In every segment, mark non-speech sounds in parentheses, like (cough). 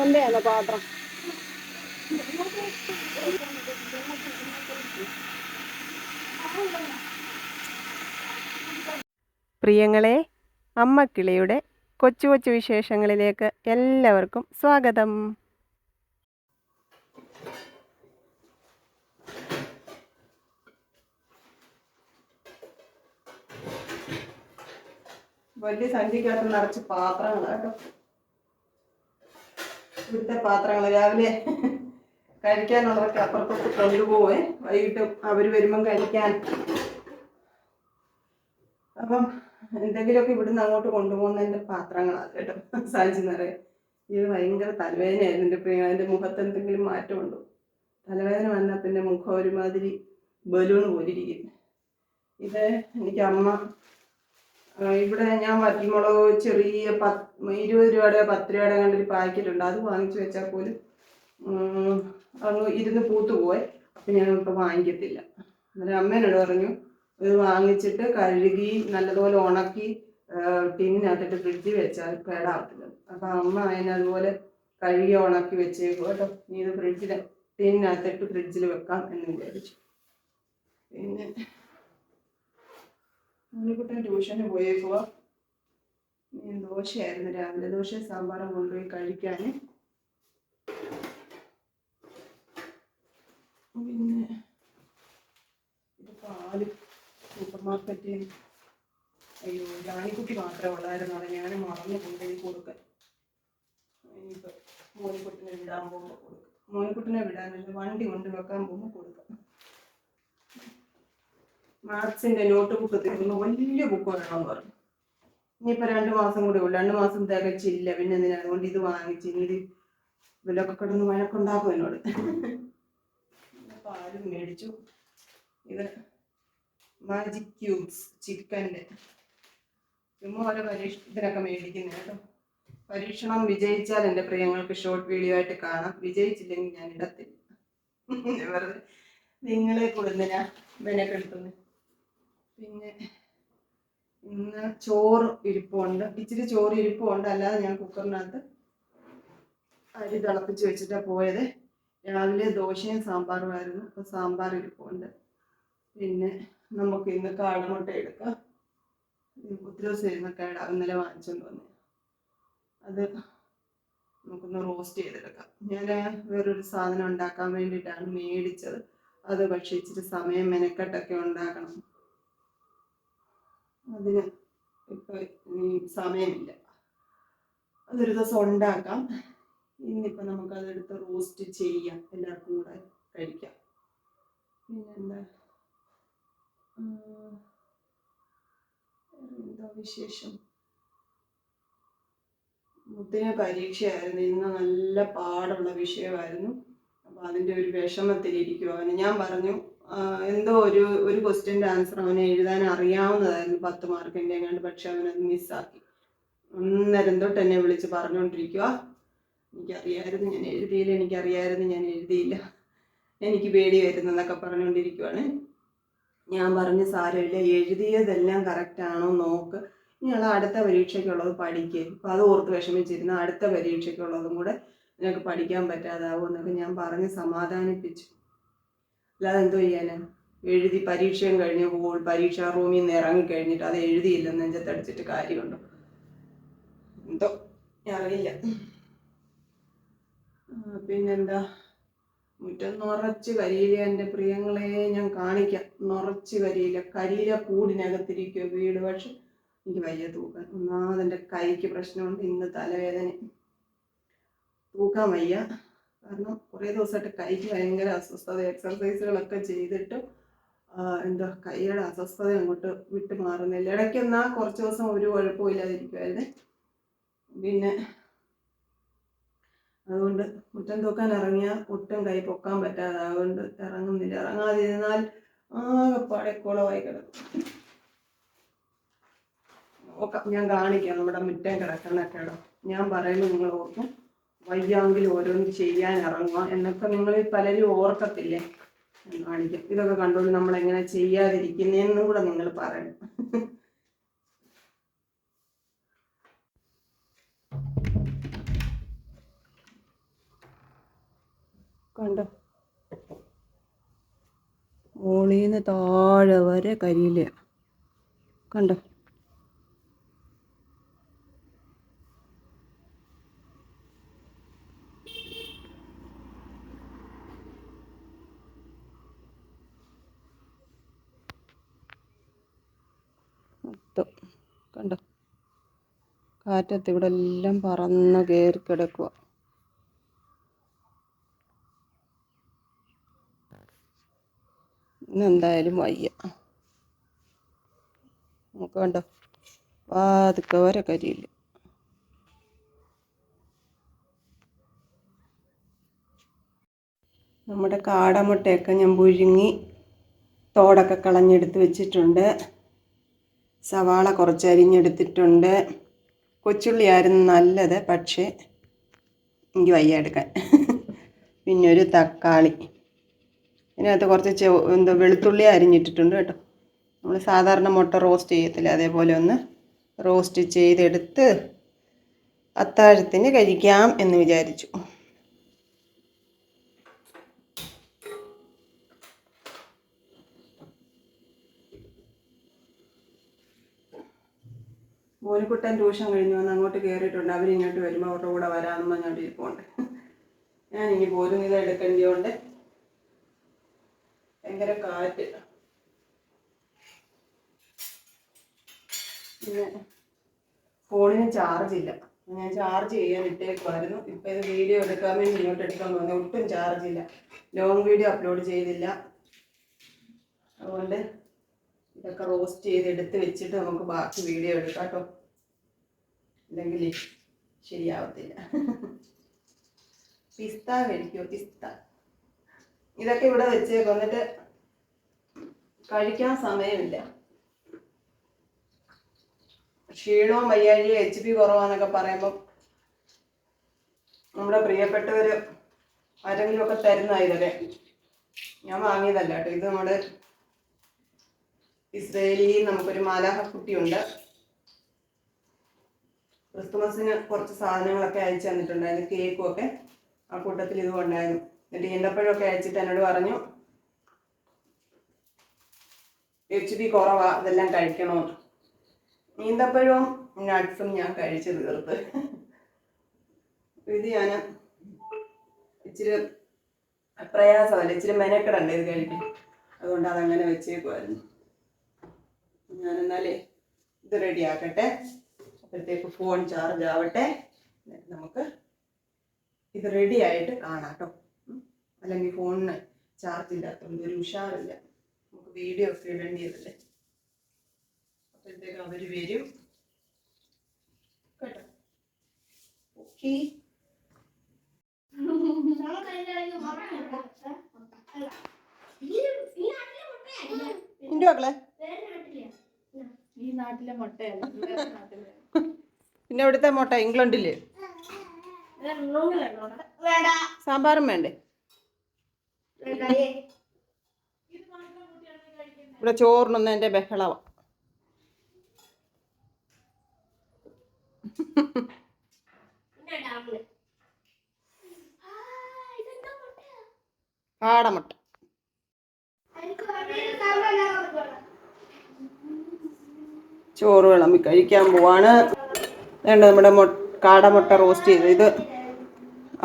എന്റെയാണ് പാത്രം പ്രിയങ്ങളെ അമ്മക്കിളിയുടെ കൊച്ചു കൊച്ചു വിശേഷങ്ങളിലേക്ക് എല്ലാവർക്കും സ്വാഗതം. വലിയ സഞ്ചിക്കകത്ത് നിറച്ച് പാത്രങ്ങൾ കേട്ടോ. ഇവിടുത്തെ പാത്രങ്ങൾ രാവിലെ കഴിക്കാനുള്ളതൊക്കെ അപ്പുറത്തൊക്കെ കൊണ്ടുപോവേ. വൈകിട്ട് അവർ വരുമ്പം കഴിക്കാൻ. അപ്പം എന്തെങ്കിലുമൊക്കെ ഇവിടുന്ന് അങ്ങോട്ട് കൊണ്ടുപോകുന്നതിന്റെ പാത്രങ്ങളാണ് കേട്ടോ. സഞ്ചി നിറയെ. ഇത് ഭയങ്കര തലവേദനയായിരുന്നു എന്റെ പ്രിയ. എന്റെ മുഖത്ത് എന്തെങ്കിലും മാറ്റമുണ്ടോ തലവേദന വന്നാൽ പിന്നെ മുഖം ഒരുമാതിരി ബലൂൺ പോലിരിക്കും ഇത് എനിക്ക് അമ്മ ഇവിടെ ഞാൻ വറ്റൽമുളക് ചെറിയ പത്ത് ഇരുപത് രൂപയുടെ പത്ത് രൂപയുടെ കണ്ടൊരു പാക്കറ്റ് ഉണ്ട് അത് വാങ്ങിച്ചു വെച്ചാൽ പോലും അങ്ങ് ഇരുന്ന് പൂത്തു പോയി അപ്പം ഞാൻ ഇപ്പം വാങ്ങിക്കത്തില്ല. അന്നേരം അമ്മേനോട് പറഞ്ഞു ഇത് വാങ്ങിച്ചിട്ട് കഴുകി നല്ലതുപോലെ ഉണക്കി ടിന്നിനകത്തിട്ട് ഫ്രിഡ്ജിൽ വെച്ചാൽ കേടാവത്തില്ല. അപ്പം അമ്മ അതിനെ അതുപോലെ കഴുകി ഉണക്കി വെച്ചേക്കും കേട്ടോ. നീ ഇത് ഫ്രിഡ്ജിൽ ടിന്നിനകത്തിട്ട് ഫ്രിഡ്ജിൽ വെക്കാം എന്ന് വിചാരിച്ചു. പിന്നെ ഉണ്ണിക്കുട്ടൻ ട്യൂഷന് പോയേക്കുക ദോശയായിരുന്നു രാവിലെ. ദോശ സാമ്പാറും കൊണ്ടുപോയി കഴിക്കാൻ പിന്നെ പാൽ സൂപ്പർ മാർക്കറ്റിൽ അയ്യോ ജാനിക്കുട്ടി മാത്രമേ ഉള്ളായിരുന്നു. അത് ഞാൻ മറന്നു കൊണ്ടുപോയി കൊടുക്കാൻ. ഇനിയിപ്പോൾ മോനിക്കുട്ടിനെ വിടാൻ പോകുമ്പോൾ കൊടുക്കും. മോനിക്കുട്ടിനെ വിടാൻ വണ്ടി കൊണ്ട് വെക്കാൻ പോകുമ്പോൾ കൊടുക്കാം. മാത്സിന്റെ നോട്ട് ബുക്ക് തീർന്നു. വലിയ ബുക്ക് വേണമെന്ന് പറഞ്ഞു. ഇനിയിപ്പൊ രണ്ട് മാസം കൂടെ ഉള്ളു. രണ്ട് മാസം തികച്ചില്ല. പിന്നെ എന്തിനാ? അതുകൊണ്ട് ഇത് വാങ്ങിച്ച് ഇനി ഇത് ഇവരൊക്കെ കിടന്ന് വഴക്കുണ്ടാക്കും എന്നോട്. പാലും മേടിച്ചു. ഇത് മാജിക് ക്യൂബ്സ് ചിക്കന്റെ ചുമ്മാ ഓരോ പരീക്ഷണത്തിനൊക്കെ മേടിക്കുന്നത് കേട്ടോ. പരീക്ഷണം വിജയിച്ചാൽ എന്റെ പ്രിയങ്ങൾക്ക് ഷോർട്ട് വീഡിയോ ആയിട്ട് കാണാം. വിജയിച്ചില്ലെങ്കിൽ ഞാൻ ഇടത്തില്ല. (laughs) വെറുതെ നിങ്ങളെ കൊടുന്നിനാ മെനക്കെടുത്തുന്നത് പിന്നെ ഇന്ന് ചോറ് ഇരിപ്പുണ്ട്. ഇച്ചിരി ചോറ് ഇരിപ്പുണ്ട്. അല്ലാതെ ഞാൻ കുക്കറിനകത്ത് അരി തിളപ്പിച്ച് വെച്ചിട്ടാണ് പോയത്. രാവിലെ ദോശയും സാമ്പാറുമായിരുന്നു അപ്പോൾ സാമ്പാർ ഇരിപ്പുണ്ട്. പിന്നെ നമുക്ക് ഇന്ന് കാടമുട്ട എടുക്കാം. ഒത്തിരി ദിവസം ഇരുന്ന് കേടാ ഇന്നലെ വാങ്ങിച്ചുകൊണ്ട് വന്നു. അത് നമുക്കൊന്ന് റോസ്റ്റ് ചെയ്തെടുക്കാം. ഞാൻ വേറൊരു സാധനം ഉണ്ടാക്കാൻ വേണ്ടിയിട്ടാണ് മേടിച്ചത്. അത് പക്ഷേ ഇച്ചിരി സമയം മെനക്കെട്ടൊക്കെ ഉണ്ടാക്കണം. അതിന് ഇപ്പോൾ ഇനി സമയമില്ല. അതൊരു ദിവസം ഉണ്ടാക്കാം. ഇന്നിപ്പോൾ നമുക്കതെടുത്ത് റോസ്റ്റ് ചെയ്യാം. എല്ലാവർക്കും കൂടെ കഴിക്കാം. പിന്നെന്താ? എന്താ വിശേഷം? മുത്തിന് പരീക്ഷയായിരുന്നു. ഇന്ന് നല്ല പാടുള്ള വിഷയമായിരുന്നു. അപ്പോൾ അതിന്റെ ഒരു വിഷമത്തിലിരിക്കും ഞാൻ പറഞ്ഞു എന്തോ ഒരു ഒരു ക്വസ്റ്റ്യന്റെ ആൻസർ അവന് എഴുതാൻ അറിയാവുന്നതായിരുന്നു പത്ത് മാർക്കിന്റെ എങ്ങാണ്ട് പക്ഷെ അവനത് മിസ്സാക്കി അന്നേരം തൊട്ട് എന്നെ വിളിച്ച് പറഞ്ഞുകൊണ്ടിരിക്കുക എനിക്കറിയായിരുന്നു ഞാൻ എഴുതിയില്ല എനിക്കറിയായിരുന്നു ഞാൻ എഴുതിയില്ല. എനിക്ക് പേടി വരുന്നെന്നൊക്കെ പറഞ്ഞുകൊണ്ടിരിക്കുവാണ് ഞാൻ പറഞ്ഞ് സാരമില്ല എഴുതിയതെല്ലാം കറക്റ്റാണോ നോക്ക്. ഞങ്ങൾ അടുത്ത പരീക്ഷയ്ക്കുള്ളത് പഠിക്കുക അപ്പോൾ അത് ഓർത്ത് വിഷമിച്ചിരുന്ന അടുത്ത പരീക്ഷയ്ക്കുള്ളതും കൂടെ നിനക്ക് പഠിക്കാൻ പറ്റാതാവും എന്നൊക്കെ ഞാൻ പറഞ്ഞ് സമാധാനിപ്പിച്ചു. അല്ലാതെ എന്തോ ചെയ്യാനാ? എഴുതി പരീക്ഷയും കഴിഞ്ഞ് പോൾ പരീക്ഷാ റൂമിൽ നിന്ന് ഇറങ്ങി കഴിഞ്ഞിട്ട് അത് എഴുതിയില്ലെന്ന് നെഞ്ചത്തടിച്ചിട്ട് കാര്യമുണ്ടോ? എന്തോ? അറിയില്ല. പിന്നെന്താ? മുറ്റം നിറച്ച് കരിയില എന്റെ പ്രിയങ്ങളെ ഞാൻ കാണിക്കാം. നിറച്ച് കരിയില. കരിയില കൂടിനകത്തിരിക്കുക വീട്. പക്ഷെ എനിക്ക് വയ്യ തൂക്കാൻ. ഒന്നാമത് കൈക്ക് പ്രശ്നമുണ്ട്. ഇന്ന് തലവേദന. തൂക്കാൻ വയ്യ. കാരണം കുറേ ദിവസമായിട്ട് കൈക്ക് ഭയങ്കര അസ്വസ്ഥത എക്സർസൈസുകളൊക്കെ ചെയ്തിട്ട് എന്താ കൈയുടെ അസ്വസ്ഥത അങ്ങോട്ട് വിട്ട് മാറുന്നില്ല. ഇടയ്ക്ക് എന്നാൽ കുറച്ച് ദിവസം ഒരു കുഴപ്പമില്ലാതിരിക്കുമായിരുന്നു പിന്നെ അതുകൊണ്ട് മുറ്റം തൂക്കാൻ ഇറങ്ങിയാൽ ഒട്ടും കൈ പൊക്കാൻ പറ്റാതെ അതുകൊണ്ട് ഇറങ്ങുന്നില്ല. ഇറങ്ങാതിരുന്നാൽ ആകെപ്പാടെ കുളമായി കിടക്കും. ഓക്കെ ഞാൻ കാണിക്കാം. നമ്മുടെ മുറ്റം കിടക്കണ കിടം. ഞാൻ പറയുന്നത് നിങ്ങൾ ഓർക്കും. വയ്യാങ്കിൽ ഓരോന്ന് ചെയ്യാൻ ഇറങ്ങുക എന്നൊക്കെ നിങ്ങൾ പലരും ഓർക്കത്തില്ലേ? കാണിക്കും. ഇതൊക്കെ കണ്ടുകൊണ്ട് നമ്മൾ എങ്ങനെ ചെയ്യാതിരിക്കുന്നതെന്നും കൂടെ നിങ്ങൾ പറയണം. കണ്ടോ? മോളിന്ന് താഴെ വരെ കരിയില്ല കണ്ടോ? കാറ്റത്ത് ഇവിടെ എല്ലാം പറന്ന് കയറി കിടക്കുക ഇന്നെന്തായാലും വയ്യ. നമുക്ക് കണ്ടോ? വാതുക്കെ വരെ കരിയില്ല. നമ്മുടെ കാടമുട്ടയൊക്കെ ഞാൻ പുഴുങ്ങി തോടൊക്കെ കളഞ്ഞെടുത്ത് വെച്ചിട്ടുണ്ട്. സവാള കുറച്ച് അരിഞ്ഞെടുത്തിട്ടുണ്ട് കൊച്ചുള്ളിയായിരുന്നു നല്ലത് പക്ഷേ എനിക്ക് വയ്യ എടുക്കാൻ. പിന്നെ ഒരു തക്കാളി. ഇതിനകത്ത് കുറച്ച് എന്താ വെളുത്തുള്ളി അരിഞ്ഞിട്ടിട്ടുണ്ട് കേട്ടോ. നമ്മൾ സാധാരണ മുട്ട റോസ്റ്റ് ചെയ്യത്തില്ല അതേപോലെ ഒന്ന് റോസ്റ്റ് ചെയ്തെടുത്ത് അത്താഴത്തിന് കഴിക്കാം എന്ന് വിചാരിച്ചു. മോനിക്കുട്ടൻ ട്യൂഷൻ കഴിഞ്ഞ് വന്ന് അങ്ങോട്ട് കയറിയിട്ടുണ്ട് അവരിങ്ങോട്ട് വരുമ്പോൾ അവരുടെ കൂടെ വരാമെന്ന് പറഞ്ഞോണ്ട് ഇരിപ്പുണ്ട്. ഞാൻ പോലും ഇത് എടുക്കേണ്ടിയോണ്ട്. ഭയങ്കര കാറ്റ്. പിന്നെ ഫോണിന് ചാർജ് ഇല്ല. ഞാൻ ചാർജ് ചെയ്യാൻ ഇട്ടേക്കുമായിരുന്നു ഇപ്പം ഇത് വീഡിയോ എടുക്കാൻ വേണ്ടി ഇങ്ങോട്ട് എടുക്കാൻ പോകുന്നത് ഒട്ടും ചാർജ് ഇല്ല. ലോങ് വീഡിയോ അപ്ലോഡ് ചെയ്തില്ല. അതുകൊണ്ട് ഇതൊക്കെ റോസ്റ്റ് ചെയ്ത് എടുത്ത് വെച്ചിട്ട് നമുക്ക് ബാക്കി വീഡിയോ എടുക്കാം കേട്ടോ അല്ലെങ്കിൽ ശരിയാവത്തില്ല. പിസ്ത കഴിക്കുമോ പിസ്ത. ഇതൊക്കെ ഇവിടെ വെച്ചേക്കും. എന്നിട്ട് കഴിക്കാൻ സമയമില്ല. ക്ഷീണവും വയ്യാഴിയും എച്ച് പി കുറവാന്നൊക്കെ പറയുമ്പോൾ നമ്മുടെ പ്രിയപ്പെട്ടവർ ആരെങ്കിലുമൊക്കെ തരുന്ന ഇതൊക്കെ. ഞാൻ വാങ്ങിയതല്ല കേട്ടോ. ഇത് നമ്മുടെ ഇസ്രയേലിയിൽ നമുക്കൊരു മാലാഹ കുട്ടിയുണ്ട് ക്രിസ്തുമസിന് കുറച്ച് സാധനങ്ങളൊക്കെ അയച്ചു തന്നിട്ടുണ്ടായിരുന്നു കേക്കും ഒക്കെ ആ കൂട്ടത്തിൽ ഇതും ഉണ്ടായിരുന്നു എന്നിട്ട് ഈന്തപ്പഴമൊക്കെ അയച്ചിട്ട് എന്നോട് പറഞ്ഞു എച്ച് ബി കുറവാ ഇതെല്ലാം കഴിക്കണമെന്ന് ഈന്തപ്പഴവും നട്ട്സും ഞാൻ കഴിച്ചു തീർത്ത്. ഇത് ഞാൻ ഇച്ചിരി പ്രയാസമല്ല? ഇച്ചിരി മെനക്കെടണ്ടേ ഇത് കഴിക്കാൻ? അതുകൊണ്ട് അതങ്ങനെ വെച്ചേക്കുമായിരുന്നു ഞാനെന്നാലേ ഇത് റെഡി ആക്കട്ടെ. അപ്പോഴത്തേക്ക് ഫോൺ ചാർജ് ആവട്ടെ. എന്നിട്ട് നമുക്ക് ഇത് റെഡി ആയിട്ട് കാണാം കേട്ടോ. അല്ലെങ്കിൽ ഫോണിന് ചാർജ് ഇല്ലാത്തതുകൊണ്ട് ഒരു ഉഷാറില്ല. നമുക്ക് വീഡിയോ ഒക്കെ ഇടേണ്ടിയതല്ലേ? അപ്പോഴത്തേക്ക് അവർ വരും. കേട്ടോ? ഓക്കെ നിന്റെ മക്കളെ. നാട്ടിലെ പിന്നെ ഇവിടുത്തെ മുട്ട? ഇംഗ്ലണ്ടിൽ. സാമ്പാറും വേണ്ടേ? ഇവിടെ ചോറിനൊന്നും എന്റെ ബഹളവാ കാടമുട്ട. ചോറ് വിളമ്പി കഴിക്കാൻ പോവാണ്. വേണ്ട നമ്മുടെ മൊ കാടമുട്ട റോസ്റ്റ് ചെയ്ത് ഇത്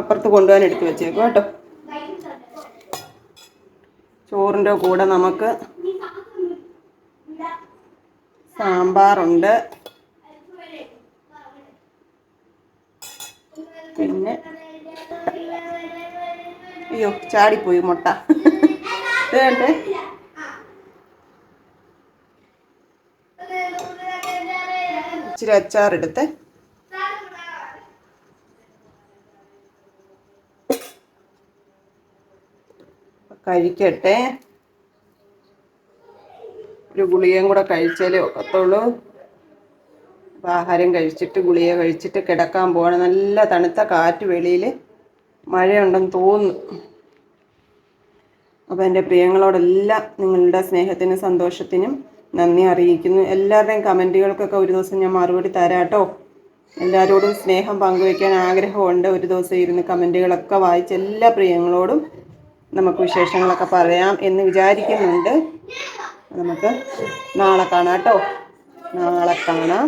അപ്പുറത്ത് കൊണ്ടുപോകാൻ എടുത്ത് വെച്ചേക്കും കേട്ടോ. ചോറിന്റെ കൂടെ നമുക്ക് സാമ്പാറുണ്ട്. പിന്നെ അയ്യോ ചാടിപ്പോയി മുട്ട. വേണ്ടേ ഇച്ചിരി അച്ചാറെടുത്ത്. കഴിക്കട്ടെ. ഒരു ഗുളികയും കൂടെ കഴിച്ചാലേ ഒക്കത്തുള്ളൂ. ആഹാരം കഴിച്ചിട്ട് ഗുളിക കഴിച്ചിട്ട് കിടക്കാൻ പോവാണ്. നല്ല തണുത്ത കാറ്റ് വെളിയിൽ മഴയുണ്ടെന്ന് തോന്നുന്നു. അപ്പോൾ എന്റെ പ്രിയങ്ങളോടെല്ലാം നിങ്ങളുടെ സ്നേഹത്തിനും സന്തോഷത്തിനും നന്ദി അറിയിക്കുന്നു. എല്ലാവരുടെയും കമന്റുകൾക്കൊക്കെ ഒരു ദിവസം ഞാൻ മറുപടി തരാം കേട്ടോ എല്ലാവരോടും സ്നേഹം പങ്കുവയ്ക്കാൻ ആഗ്രഹമുണ്ട്. ഒരു ദിവസം ഇരുന്ന് കമന്റുകളൊക്കെ വായിച്ച് എല്ലാ പ്രിയങ്ങളോടും നമുക്ക് വിശേഷങ്ങളൊക്കെ പറയാം എന്ന് വിചാരിക്കുന്നുണ്ട്. നമുക്ക് നാളെ കാണാം കേട്ടോ. നാളെ കാണാം.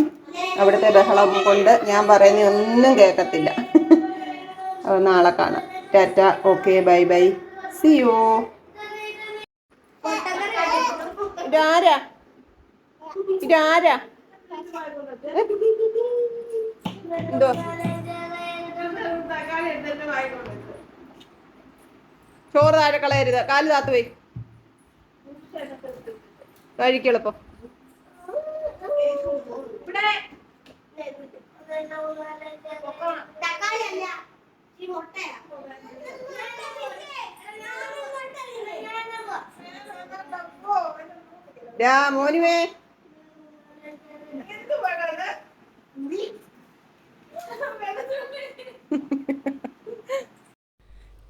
അവിടുത്തെ ബഹളം കൊണ്ട് ഞാൻ പറയുന്ന ഒന്നും കേൾക്കത്തില്ല അപ്പോൾ നാളെ കാണാം. Tata. Okay bye bye. See you ഇതാരാ? ഇതാരാ എന്തോ? ചോറ് താഴെ കളയരുത്. കാൽ താത്ത് പോയി. കഴിക്കെളുപ്പം മോനുവേ.